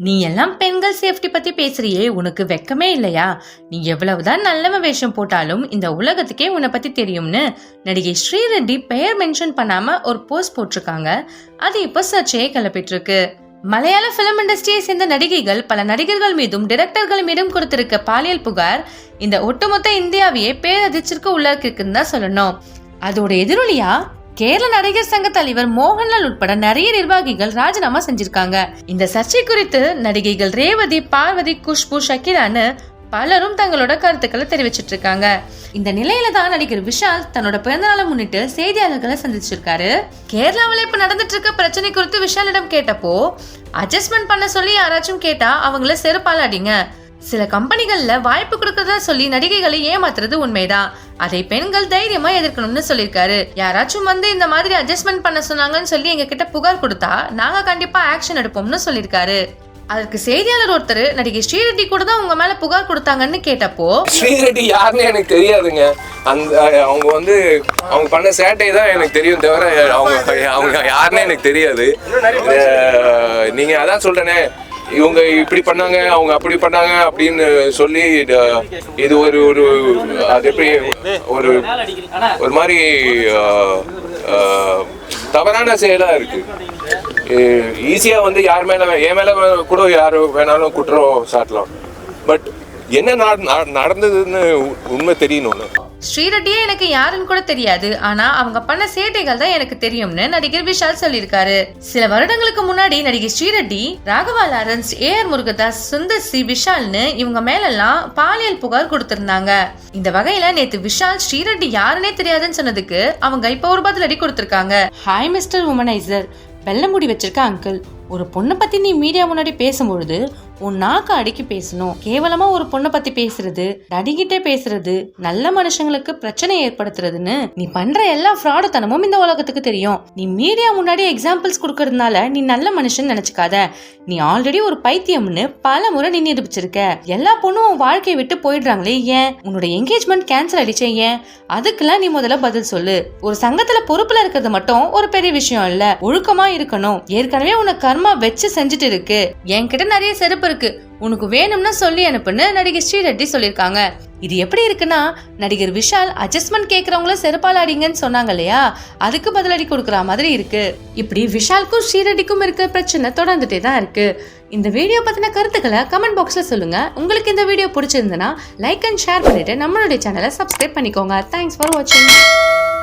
நீ எல்லாம் பெண்கள் சேஃப்டி பத்தி பேசுறியே உனக்கு வெக்கமே இல்லையா? நீ எவ்வளவுதான் நல்லவ வேஷம் போட்டாலும் இந்த உலகத்துக்கே உன்னை பத்தி தெரியும்னு நடிகை ஸ்ரீரெட்டி பெயர் மென்ஷன் பண்ணாம ஒரு போஸ்ட் போட்டிருக்காங்க. அது இப்போ சர்ச்சையை கிளப்பிட்டு இருக்கு மலையாள பிலிம் இண்டஸ்ட்ரியை சேர்ந்த நடிகைகள் பல நடிகர்கள் மீதும் டிரெக்டர்கள் மீதும் கொடுத்திருக்க பாலியல் புகார் இந்த ஒட்டுமொத்த இந்தியாவையே பேரதிர்ச்சிற்கு உள்ளாக்கிருக்குன்னு தான் சொல்லணும். அதோட எதிரொலியா? கேரள நடிகர் சங்க தலைவர் மோகன்லால் உட்பட நிறைய நிர்வாகிகள் ராஜினாமா செஞ்சிருக்காங்க. இந்த சர்ச்சை குறித்து நடிகைகள் ரேவதி பார்வதி குஷ்பு ஷக்கிரான்னு பலரும் தங்களோட கருத்துக்களை தெரிவிச்சிட்டு இருக்காங்க இந்த நிலையில தான் நடிகர் விஷால் தன்னோட பிறந்தநாளை முன்னிட்டு செய்தியாளர்களை சந்திச்சிருக்காரு. கேரளாவில் இப்ப நடந்துட்டு இருக்க பிரச்சனை குறித்து விஷாலிடம் கேட்டப்போ அட்ஜஸ்ட்மெண்ட் பண்ண சொல்லி யாராச்சும் கேட்டா அவங்கள செருப்பால அடிங்க சில கம்பெனிகள்ல வாய்ப்பு கொடுக்கறதா சொல்லி நடிகைகளை ஏமாத்துறது உண்மைதான். அதை பெண்கள் தைரியமா எதிர்க்கணும்னு சொல்லியிருக்காரு. யாராச்சும் வந்து இந்த மாதிரி அட்ஜஸ்ட்மெண்ட் பண்ண சொன்னாங்கன்னு சொல்லி எங்க கிட்ட புகார் கொடுத்தா நாங்க கண்டிப்பா ஆக்ஷன் எடுப்போம்னு சொல்லியிருக்காரு. அதற்கு செய்தியாளர் ஒருத்தர் நடிகை ஸ்ரீரெட்டி கூட தான் உங்க மேல புகார் கொடுத்தாங்கன்னு கேட்டப்போ ஸ்ரீரெட்டி யாருன்னு எனக்கு தெரியாதுங்க. அந்த அவங்க வந்து அவங்க பண்ண சேட்டை தான் எனக்கு தெரியும் தவிர அவங்க அவங்க யாருன்னு எனக்கு தெரியாது. நீங்க அதான் சொல்றேனே இவங்க இப்படி பண்ணாங்க அவங்க அப்படி பண்ணாங்க அப்படின்னு சொல்லி இது- ஒரு ஒரு அது எப்படி ஒரு ஒரு மாதிரி தவறான செயலா இருக்கு. ஈஸியா வந்து யார் மேல என் மேல கூட யார் வேணாலும் குற்றம் சாட்டலாம். பட் என்ன நட- நட- நடந்ததுன்னு உண்மை தெரியணும்ல ஸ்ரீரெட்டியே எனக்கு யாருன்னு கூட தெரியாது. ஆனா அவங்க பண்ண சேட்டைகள் தான் எனக்கு தெரியும்னு நடிகர் விஷால் சொல்லியிருக்காரு. சில வருடங்களுக்கு முன்னாடி நடிகை Sri Reddy Raghava Lawrence A R Murugadoss Sundar C விஷால்னு இவங்க மேலெல்லாம் பாலியல் புகார் கொடுத்திருந்தாங்க. இந்த வகையில நேத்து விஷால் ஸ்ரீரெட்டி யாருன்னே தெரியாதுன்னு சொன்னதுக்கு அவங்க இப்ப ஒரு பதிலடி கொடுத்திருக்காங்க. ஹாய் மிஸ்டர் உமனைசர் வெள்ளை முடி வச்சிருக்க அங்கிள் ஒரு பொண்ணை பத்தி நீ மீடியா முன்னாடி பேசும்பொழுது உன் நாக்கு அடிக்கி பேசணும். கேவலமா ஒரு பொண்ணை பத்தி பேசுறது நடிகிட்டே பேசுறது நல்ல மனுஷங்களுக்கு பிரச்சனை ஏற்படுத்துறதுன்னு நீ பண்ற எல்லா ஃப்ராடுத்தனமும் இந்த உலகத்துக்கு தெரியும். நீ மீடியா முன்னாடி எக்ஸாம்பிள்ஸ் கொடுக்கறதுனால நீ நல்ல மனுஷன் நினைச்சுக்காத. நீ ஆல்ரெடி ஒரு பைத்தியம்னு பல முறை நீ நிரூபிச்சிருக்க. எல்லா பொண்ணும் உன் வாழ்க்கையை விட்டு போயிடுறாங்களே ஏன்? உன்னோட என்கேஜ்மெண்ட் கேன்சல் அடிச்சே ஏன்? அதுக்கெல்லாம் நீ முதல்ல பதில் சொல்லு. ஒரு சங்கத்துல பொறுப்புல இருக்கிறது மட்டும் ஒரு பெரிய விஷயம் இல்ல. ஒழுக்கமா இருக்கணும். ஏற்கனவே உன்னை கர்மா வச்சு செஞ்சுட்டு இருக்கு. என்கிட்ட நிறைய செருப்பு இருக்கு. உனக்கு வேணும்னா சொல்லி அனுப்புன்னு நடிகை ஸ்ரீரெட்டி சொல்லியிருக்காங்க. இது எப்படி இருக்குன்னா நடிகர் விஷால் அட்ஜஸ்ட்மெண்ட் கேட்கறவங்கள செருப்பால் அடிங்கன்னு சொன்னாங்க இல்லையா? அதுக்கு பதிலடி கொடுக்குற மாதிரி இருக்கு. இப்படி விஷாலுக்கும் ஸ்ரீரெட்டிக்கும் இருக்க பிரச்சனை தொடர்ந்துட்டே தான் இருக்கு. இந்த வீடியோ பத்தின கருத்துக்களை கமெண்ட் பாக்ஸ்ல சொல்லுங்க. உங்களுக்கு இந்த வீடியோ பிடிச்சிருந்தனா லைக் அண்ட் ஷேர் பண்ணிட்டு நம்மளுடைய சேனலை சப்ஸ்கிரைப் பண்ணிக்கோங்க. தேங்க்ஸ் ஃபார் வாட்சிங்